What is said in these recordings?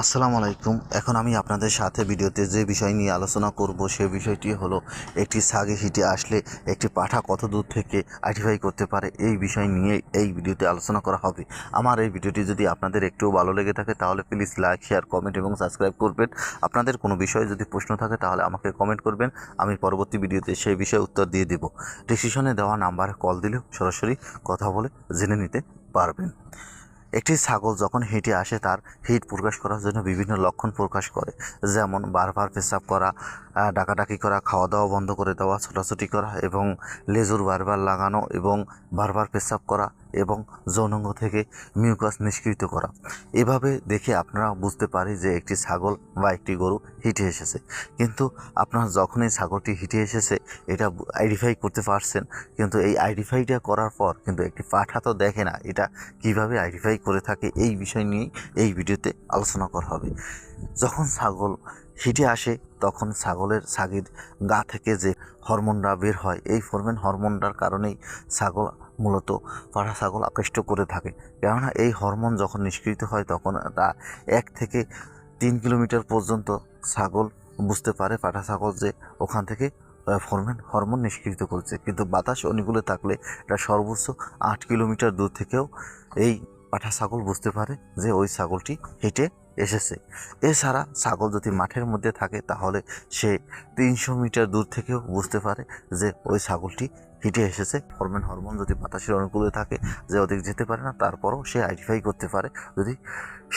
আসসালামু আলাইকুম। এখন আমি আপনাদের সাথে ভিডিওতে যে বিষয় নিয়ে আলোচনা করব, সে বিষয়টি হলো একটি সাগে হিটে আসলে একটি পাঠা কত দূর থেকে আইডেন্টিফাই করতে পারে, এই বিষয় নিয়ে এই ভিডিওতে আলোচনা করা হবে। আমার এই ভিডিওটি যদি আপনাদের একটু ভালো লেগে থাকে, তাহলে প্লিজ লাইক শেয়ার কমেন্ট এবং সাবস্ক্রাইব করবেন। আপনাদের কোনো বিষয়ে যদি প্রশ্ন থাকে, তাহলে আমাকে কমেন্ট করবেন। আমি পরবর্তী ভিডিওতে সেই বিষয়ে উত্তর দিয়ে দেব। ডিসিশনে দেওয়া নাম্বারে কল দিলেও সরাসরি কথা বলে জেনে নিতে পারবেন। একটি ছাগল যখন হেঁটে আসে, তার হিট প্রকাশ করার জন্য বিভিন্ন লক্ষণ প্রকাশ করে। যেমন, বারবার পেশাব করা ডাকাডাকি করা খাওয়া দাওয়া বন্ধ করে দেওয়া, ছোটাছুটি করা এবং লেজুর বারবার লাগানো এবং বারবার পেশাব করা। এবং যৌনাঙ্গ থেকে মিউকাস নিষ্কৃত করা। এভাবে দেখে আপনারা বুঝতে পারি যে একটি ছাগল বা একটি গরু হিটে এসেছে। কিন্তু আপনার যখন এই ছাগলটি হিটে এসেছে, এটা আইডেন্টিফাই করতে পারছেন। কিন্তু এই আইডেন্টিফাইটা করার পর কিন্তু একটি পাঠা তো দেখে না, এটা কীভাবে আইডেন্টিফাই করে থাকে এই বিষয় নিয়েই এই ভিডিওতে আলোচনা করা হবে। যখন ছাগল হিটে আসে, তখন ছাগলের ছাগির গা থেকে যে হরমোনটা বের হয়, এই ফরমেন হরমোনটার কারণেই ছাগল মূলত পাঠা ছাগল আকৃষ্ট করে থাকে। কেননা এই হরমোন যখন নিষ্কৃত হয়, তখন তা এক থেকে তিন কিলোমিটার পর্যন্ত ছাগল বুঝতে পারে পাঠা ছাগল যে ওখান থেকে ফরমেন হরমোন নিষ্কৃত করছে। কিন্তু বাতাস অনুকূলে থাকলে এটা সর্বোচ্চ আট কিলোমিটার দূর থেকেও এই পাঠা ছাগল বুঝতে পারে যে ওই ছাগলটি হেঁটে এসেছে। এছাড়া ছাগল যদি মাঠের মধ্যে থাকে, তাহলে সে তিনশো মিটার দূর থেকেও বুঝতে পারে যে ওই ছাগলটি হিটে এসেছে। হরমোন হরমোন যদি বাতাসের অনুকূলে থাকে, যে ওদিক যেতে পারে না, তারপরও সে আইডেন্টিফাই করতে পারে যদি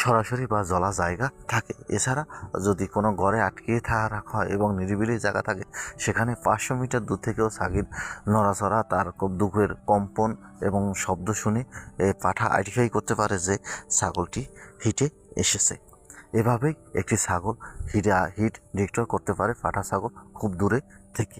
সরাসরি বা জলা জায়গা থাকে। এছাড়া যদি কোনো ঘরে আটকিয়ে থাকা রাখা হয় এবং নিরিবিলি জায়গা থাকে, সেখানে পাঁচশো মিটার দূর থেকেও ছাগির নড়াচড়া, তার দুঃখের কম্পন এবং শব্দ শুনে পাঠা আইডেন্টিফাই করতে পারে যে ছাগলটি হিটে এসেছে। এভাবেই একটি ছাগল হিট হিট ডিটেক্টর করতে পারে ফাটা ছাগল খুব দূরে থেকে।